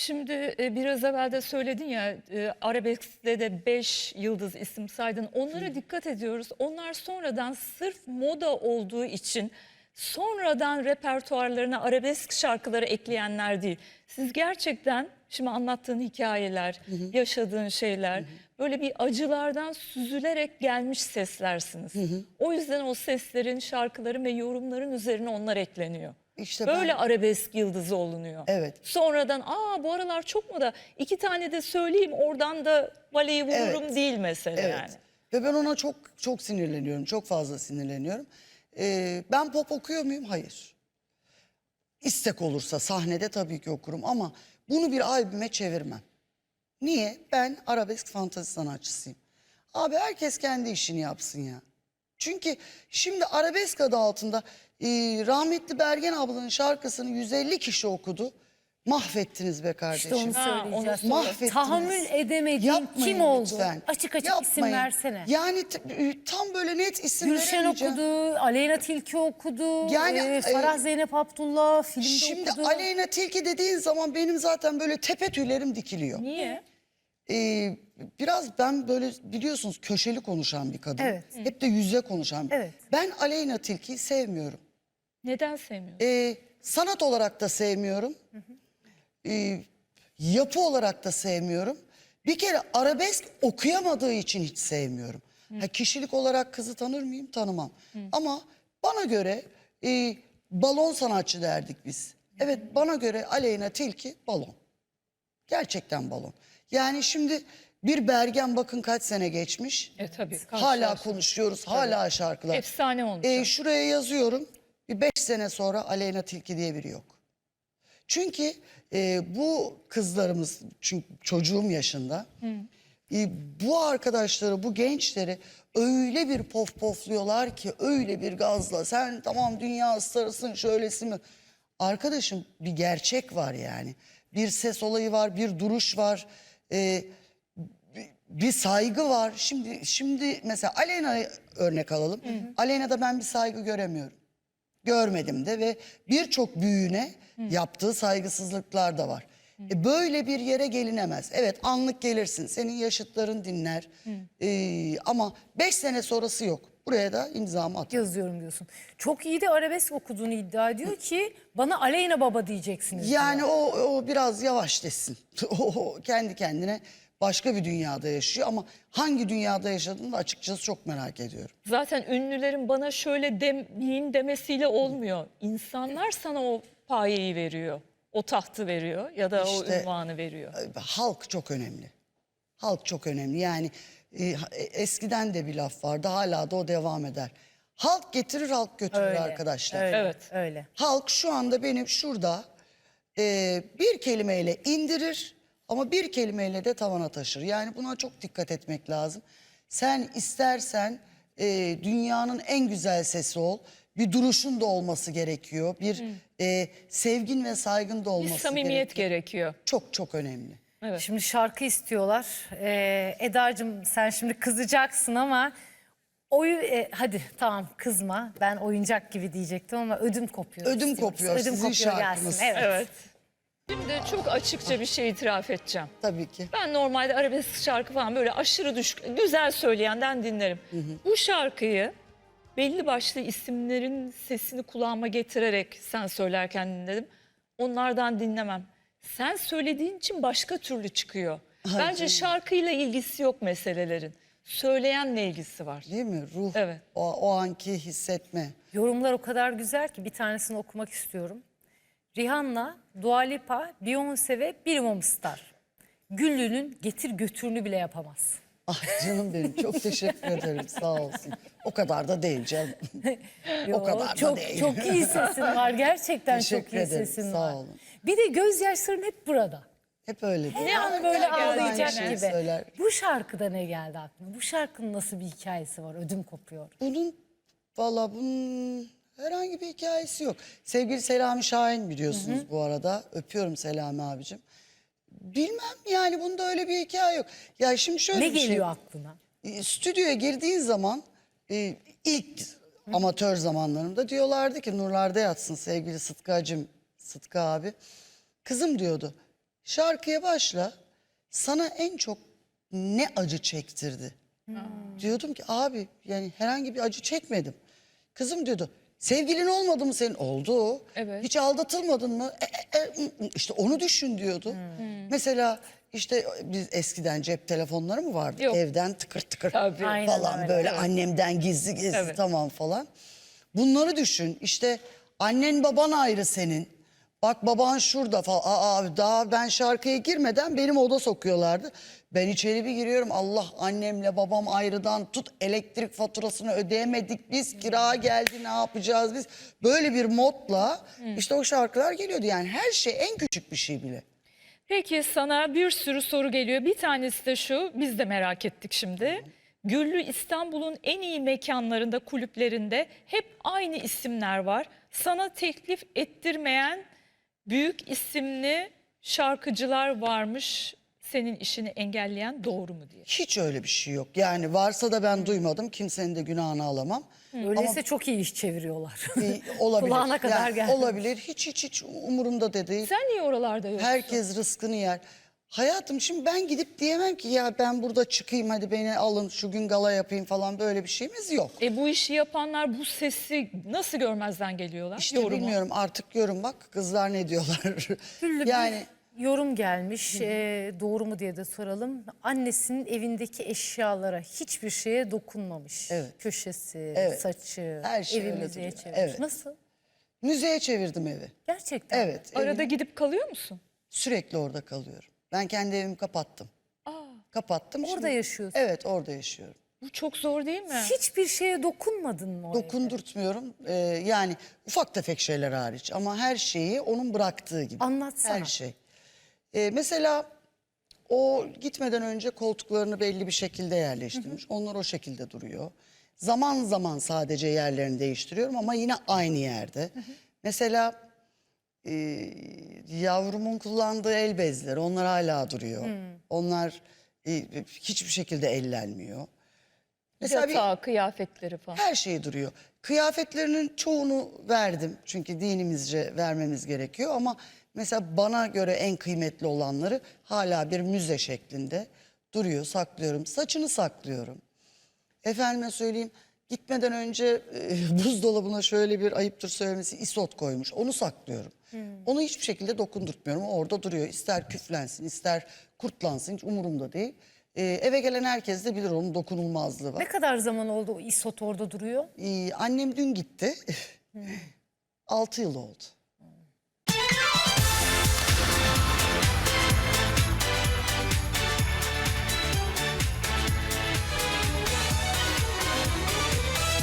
Şimdi e, biraz evvel de söyledin ya e, arabeskte de 5 yıldız isim saydın. Onlara dikkat ediyoruz. Onlar sonradan sırf moda olduğu için sonradan repertuarlarına arabesk şarkıları ekleyenler değil. Siz gerçekten şimdi anlattığın hikayeler, yaşadığın şeyler böyle bir acılardan süzülerek gelmiş seslersiniz. O yüzden o seslerin, şarkıların ve yorumların üzerine onlar ekleniyor. İşte Böyle ben- arabesk yıldızı olunuyor. Evet. Sonradan aa bu aralar çok mu da iki tane de söyleyeyim oradan da valeyi vururum Evet. değil mesele Evet. yani. Ve ben ona çok çok sinirleniyorum. Çok fazla sinirleniyorum. Ee, ben pop okuyor muyum? Hayır. İstek olursa sahnede tabii ki okurum ama bunu bir albüme çevirmem. Niye? Ben arabesk fantazi sanatçısıyım. Abi herkes kendi işini yapsın ya. Çünkü şimdi arabesk adı altında e, rahmetli Bergen ablanın şarkısını 150 kişi okudu. Mahvettiniz be kardeşim. İşte onu onu Mahvettiniz. Tahammül edemediğin Yapmayın kim oldu? lütfen. Açık açık isim Yapmayın. versene. Yani t- e, tam böyle net isim Gülşen veremeyeceğim. okudu, Aleyna Tilki okudu, Yani, e, Farah e, Zeynep Abdullah filmde Şimdi okudu. Aleyna Tilki dediğin zaman benim zaten böyle tepe tüylerim dikiliyor. Niye? Ee, biraz ben böyle biliyorsunuz köşeli konuşan bir kadın. Evet. Hep de yüze konuşan. bir- Evet. Ben Aleyna Tilki'yi sevmiyorum. Neden sevmiyorsun? Ee, sanat olarak da sevmiyorum. Ee, yapı olarak da sevmiyorum. Bir kere arabesk okuyamadığı için hiç sevmiyorum. Ha, kişilik olarak kızı tanır mıyım? Tanımam. Ama bana göre e, balon sanatçı derdik biz. Evet bana göre Aleyna Tilki balon. Gerçekten balon. Yani şimdi bir Bergen bakın kaç sene geçmiş. E tabii. Hala karşılarsın. konuşuyoruz. Hala şarkılar. Efsane olmuş. Ee, şuraya yazıyorum. Bir beş sene sonra Aleyna Tilki diye biri yok. Çünkü e, bu kızlarımız, çünkü çocuğum yaşında, e, bu arkadaşları, bu gençleri öyle bir pof pofluyorlar ki, öyle bir gazla. Sen tamam dünya starısın, şöylesin mi? Arkadaşım bir gerçek var yani. Bir ses olayı var, bir duruş var. E, bir saygı var. Şimdi şimdi mesela Aleyna'yı örnek alalım. Aleyna'da ben bir saygı göremiyorum. Görmedim de ve birçok büyüğüne yaptığı saygısızlıklar da var. E böyle bir yere gelinemez. Evet anlık gelirsin. Senin yaşıtların dinler. Ee, ama beş sene sonrası yok. Buraya da imzamı at. yazıyorum diyorsun. Çok iyi de arabesk okuduğunu iddia ediyor ki bana Aleyna Baba diyeceksiniz. Yani o, o biraz yavaş desin. o kendi kendine başka bir dünyada yaşıyor ama hangi dünyada yaşadığını da açıkçası çok merak ediyorum. Zaten ünlülerin bana şöyle demeyin demesiyle olmuyor. İnsanlar sana o payeyi veriyor. O tahtı veriyor ya da İşte- o ünvanı veriyor. halk çok önemli. Halk çok önemli. Yani e, e, eskiden de bir laf vardı. Hala da o devam eder. Halk getirir, halk götürür Öyle, arkadaşlar. Öyle, Evet. Öyle. Halk şu anda benim şurada e, bir kelimeyle indirir ama bir kelimeyle de tavana taşır. Yani buna çok dikkat etmek lazım. Sen istersen e, dünyanın en güzel sesi ol. Bir duruşun da olması gerekiyor. Bir e, sevgin ve saygın da Bir olması samimiyet gerekiyor. gerekiyor. Çok çok önemli. Evet. Şimdi şarkı istiyorlar. Ee, Eda'cığım sen şimdi kızacaksın ama oyu e, hadi tamam kızma. Ben oyuncak gibi diyecektim ama ödüm kopuyor. Ödüm istiyoruz. kopuyor, Ödüm sizin kopuyor şarkınız. gelsin. Evet. Evet. Şimdi çok açıkça bir şey itiraf edeceğim. Tabii ki. Ben normalde arabesk şarkı falan böyle aşırı düşük, güzel söyleyenden dinlerim. Bu şarkıyı belli başlı isimlerin sesini kulağıma getirerek sen söylerken dinledim. Onlardan dinlemem. Sen söylediğin için başka türlü çıkıyor. Bence şarkıyla ilgisi yok meselelerin. Söyleyenle ilgisi var. Değil mi? Ruh, Evet. o, o anki hissetme. Yorumlar o kadar güzel ki bir tanesini okumak istiyorum. Rihanna, Dua Lipa, Beyoncé ve Bilimum Star. Güllü'nün getir götürünü bile yapamaz. Ah canım benim çok teşekkür ederim sağ olsun. O kadar da değil canım. o kadar da çok, değil. Çok iyi sesin var. Gerçekten Teşekkür çok iyi ederim, sesin sağ var. olun. Bir de gözyaşların hep burada. Hep öyle. Ne an böyle ağlayacak gibi. söyler. Bu şarkıda ne geldi aklına? Bu şarkının nasıl bir hikayesi var? Ödüm kopuyor. Bunun valla bunun herhangi bir hikayesi yok. Sevgili Selami Şahin biliyorsunuz bu arada. Öpüyorum Selami abicim. Bilmem yani bunda öyle bir hikaye yok. Ya şimdi şöyle Ne bir şey. geliyor aklına? E, stüdyoya girdiğin zaman e, ilk amatör zamanlarımda diyorlardı ki nurlarda yatsın sevgili Sıtkı Hacım, Sıtkı abi. Kızım diyordu Şarkıya başla. Sana en çok ne acı çektirdi? Diyordum ki abi yani herhangi bir acı çekmedim. Kızım diyordu sevgilin olmadı mı senin? Oldu. Evet. Hiç aldatılmadın mı? E, e, e, işte onu düşün diyordu. Mesela işte biz eskiden cep telefonları mı vardı? Yok. Evden tıkır tıkır Tabii. Aynen falan öyle, böyle evet. annemden gizli gizli Evet. tamam falan. Bunları düşün. İşte annen baban ayrı senin. Bak baban şurada falan. Aa, abi daha ben şarkıya girmeden benim oda sokuyorlardı. Ben içeri bir giriyorum. Allah annemle babam ayrıdan tut elektrik faturasını ödeyemedik biz. Kira geldi ne yapacağız biz. Böyle bir modla işte o şarkılar geliyordu. Yani her şey en küçük bir şey bile. Peki sana bir sürü soru geliyor. Bir tanesi de şu, biz de merak ettik şimdi. Güllü İstanbul'un en iyi mekanlarında, kulüplerinde hep aynı isimler var. Sana teklif ettirmeyen büyük isimli şarkıcılar varmış. Senin işini engelleyen doğru mu diye. Hiç öyle bir şey yok. Yani varsa da ben duymadım. Kimsenin de günahını alamam. Öyleyse çok iyi iş çeviriyorlar. Ee, olabilir. Kulağına kadar Yani geldi. Olabilir. Hiç hiç hiç umurumda da değil. Sen niye oralarda yoksun? Herkes rızkını yer. Hayatım şimdi ben gidip diyemem ki ya ben burada çıkayım hadi beni alın şu gün gala yapayım falan böyle bir şeyimiz yok. E bu işi yapanlar bu sesi nasıl görmezden geliyorlar? İşte Yorumu. bilmiyorum artık yorum bak kızlar ne diyorlar. Güllü yani bir yorum gelmiş. Ee, doğru mu diye de soralım. Annesinin evindeki eşyalara hiçbir şeye dokunmamış. Evet. Köşesi, Evet. saçı, Her şey evi öyle müzeye duruyor. çevirmiş. Evet. Nasıl? müzeye çevirdim evi. Gerçekten. mi? Evet. Arada evim- gidip kalıyor musun? sürekli orada kalıyorum. Ben kendi evimi kapattım. Aa, Kapattım. Orada şimdi- yaşıyorsun. Evet orada yaşıyorum. bu çok zor değil mi? Hiçbir şeye dokunmadın mı? Dokundurtmuyorum. Ee, yani ufak tefek şeyler hariç ama her şeyi onun bıraktığı gibi. Anlatsana. Her şey. Ee, mesela o gitmeden önce koltuklarını belli bir şekilde yerleştirmiş. Onlar o şekilde duruyor. Zaman zaman sadece yerlerini değiştiriyorum ama yine aynı yerde. Mesela e, yavrumun kullandığı el bezleri onlar hala duruyor. Onlar e, hiçbir şekilde ellenmiyor. Mesela bir- Yatağı, kıyafetleri falan. her şey duruyor. Kıyafetlerinin çoğunu verdim. Çünkü dinimizce vermemiz gerekiyor ama mesela bana göre en kıymetli olanları hala bir müze şeklinde duruyor, saklıyorum. Saçını saklıyorum. Efendime söyleyeyim gitmeden önce e, buzdolabına şöyle bir ayıptır söylemesi isot koymuş. Onu saklıyorum. Onu hiçbir şekilde dokundurtmuyorum. O orada duruyor. İster küflensin, ister kurtlansın hiç umurumda değil. E, eve gelen herkes de bilir onun dokunulmazlığı var. Ne kadar zaman oldu o isot orada duruyor? Ee, annem dün gitti. 6 yıl oldu.